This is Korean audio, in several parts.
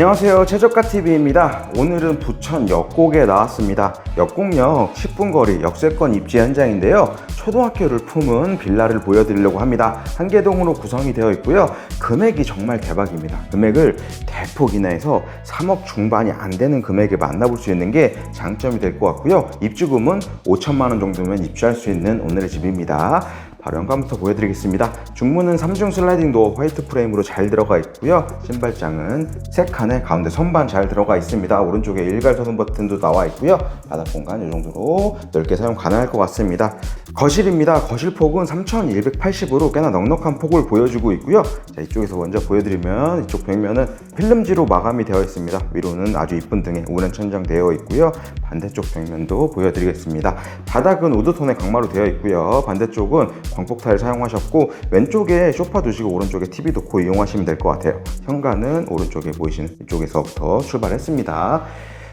안녕하세요. 최저가TV입니다. 오늘은 부천 역곡에 나왔습니다. 역곡역 10분 거리 역세권 입지 현장인데요. 초등학교를 품은 빌라를 보여드리려고 합니다. 한계동으로 구성이 되어 있고요. 금액이 정말 대박입니다. 금액을 대폭 인하해서 3억 중반이 안 되는 금액에 만나볼 수 있는 게 장점이 될 것 같고요. 입주금은 5천만 원 정도면 입주할 수 있는 오늘의 집입니다 바로 현관부터 보여드리겠습니다. 중문은 3중 슬라이딩 도어 화이트 프레임으로 잘 들어가 있고요. 신발장은 세 칸에 가운데 선반 잘 들어가 있습니다. 오른쪽에 일괄 서동 버튼도 나와 있고요. 바닥 공간 이 정도로 넓게 사용 가능할 것 같습니다. 거실입니다. 거실 폭은 3180으로 꽤나 넉넉한 폭을 보여주고 있고요. 자, 이쪽에서 먼저 보여드리면 이쪽 벽면은 필름지로 마감이 되어 있습니다. 위로는 아주 이쁜 등에 우는 천장 되어 있고요. 반대쪽 벽면도 보여드리겠습니다. 바닥은 우드톤의 강마로 되어 있고요. 반대쪽은 광폭 타일 사용하셨고 왼쪽에 소파 두시고 오른쪽에 TV 놓고 이용하시면 될 것 같아요. 현관은 오른쪽에 보이시는 이쪽에서부터 출발했습니다.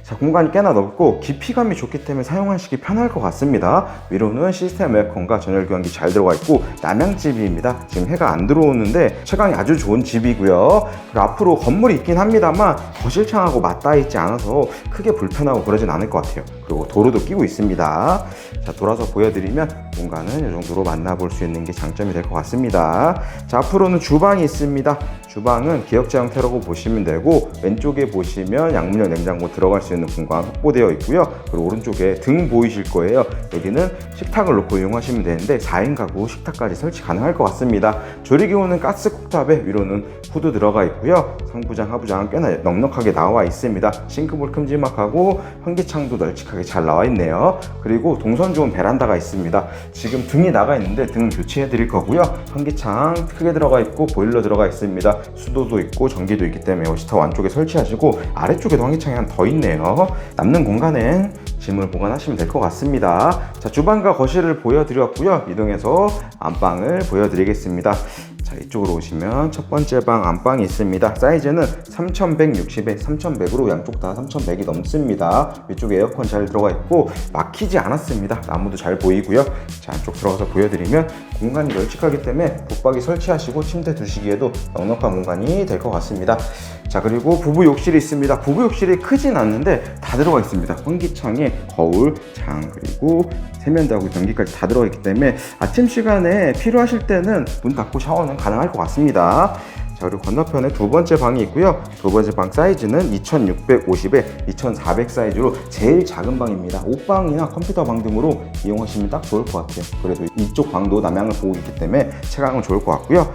자, 공간이 꽤나 넓고 깊이감이 좋기 때문에 사용하시기 편할 것 같습니다. 위로는 시스템 에어컨과 전열 교환기 잘 들어가 있고 남양집입니다. 지금 해가 안 들어오는데 채광이 아주 좋은 집이고요. 그리고 앞으로 건물이 있긴 합니다만 거실 창하고 맞닿아 있지 않아서 크게 불편하고 그러진 않을 것 같아요. 그리고 도로도 끼고 있습니다. 자, 돌아서 보여드리면 공간은 이 정도로 만나볼 수 있는 게 장점이 될 것 같습니다. 자, 앞으로는 주방이 있습니다. 주방은 기역자 형태라고 보시면 되고 왼쪽에 보시면 양문형 냉장고 들어갈 수 있는 공간 확보되어 있고요. 그리고 오른쪽에 등 보이실 거예요. 여기는 식탁을 놓고 이용하시면 되는데 4인 가구 식탁까지 설치 가능할 것 같습니다. 조리기구는 가스 쿡탑에 위로는 후드 들어가 있고요. 상부장, 하부장 꽤나 넉넉하게 나와 있습니다. 싱크볼 큼지막하고 환기창도 널찍하게 잘 나와 있네요. 그리고 동선 좋은 베란다가 있습니다. 지금 등이 나가 있는데 등 교체해 드릴 거고요. 환기창 크게 들어가 있고 보일러 들어가 있습니다. 수도도 있고 전기도 있기 때문에 워시터 안쪽에 설치하시고 아래쪽에도 환기창이 한 더 있네요. 남는 공간엔 짐을 보관하시면 될 것 같습니다. 자, 주방과 거실을 보여드렸고요. 이동해서 안방을 보여드리겠습니다. 자, 이쪽으로 오시면 첫 번째 방 안방이 있습니다. 사이즈는 3160에 3100으로 양쪽 다 3100이 넘습니다. 위쪽에 에어컨 잘 들어가 있고 막히지 않았습니다. 나무도 잘 보이고요. 자, 안쪽 들어가서 보여드리면 공간이 널찍하기 때문에 붙박이 설치하시고 침대 두시기에도 넉넉한 공간이 될 것 같습니다. 자, 그리고 부부 욕실이 있습니다. 부부 욕실이 크진 않는데 다 들어가 있습니다. 환기창에 거울, 장, 그리고 세면대하고 변기까지 다 들어가 있기 때문에 아침 시간에 필요하실 때는 문 닫고 샤워는 가능할 것 같습니다. 자, 그리고 건너편에 두 번째 방이 있고요. 두 번째 방 사이즈는 2650에 2400 사이즈로 제일 작은 방입니다. 옷방이나 컴퓨터 방 등으로 이용하시면 딱 좋을 것 같아요. 그래도 이쪽 방도 남향을 보고 있기 때문에 채광은 좋을 것 같고요.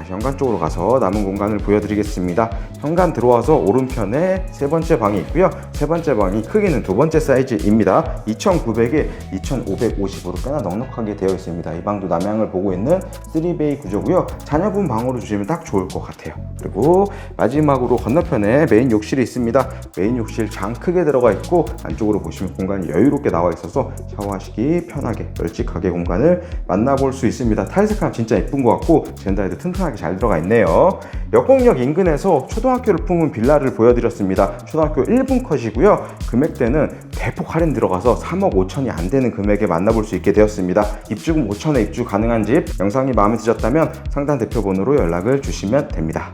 다시 현관 쪽으로 가서 남은 공간을 보여드리겠습니다. 현관 들어와서 오른편에 세 번째 방이 있고요. 세 번째 방이 크기는 두 번째 사이즈입니다. 2900에 2550으로 꽤나 넉넉하게 되어 있습니다. 이 방도 남향을 보고 있는 3베이 구조고요. 자녀분 방으로 주시면 딱 좋을 것 같아요. 그리고 마지막으로 건너편에 메인 욕실이 있습니다. 메인 욕실 장 크게 들어가 있고 안쪽으로 보시면 공간이 여유롭게 나와 있어서 샤워하시기 편하게 널찍하게 공간을 만나볼 수 있습니다. 타일색감 진짜 예쁜 것 같고 젠다에도 튼튼 하게 잘 들어가 있네요. 역곡역 인근에서 초등학교를 품은 빌라를 보여드렸습니다. 초등학교 1분 컷이고요. 금액대는 대폭 할인 들어가서 3억 5천이 안 되는 금액에 만나볼 수 있게 되었습니다. 입주금 5천에 입주 가능한 집 영상이 마음에 드셨다면 상단 대표 번호로 연락을 주시면 됩니다.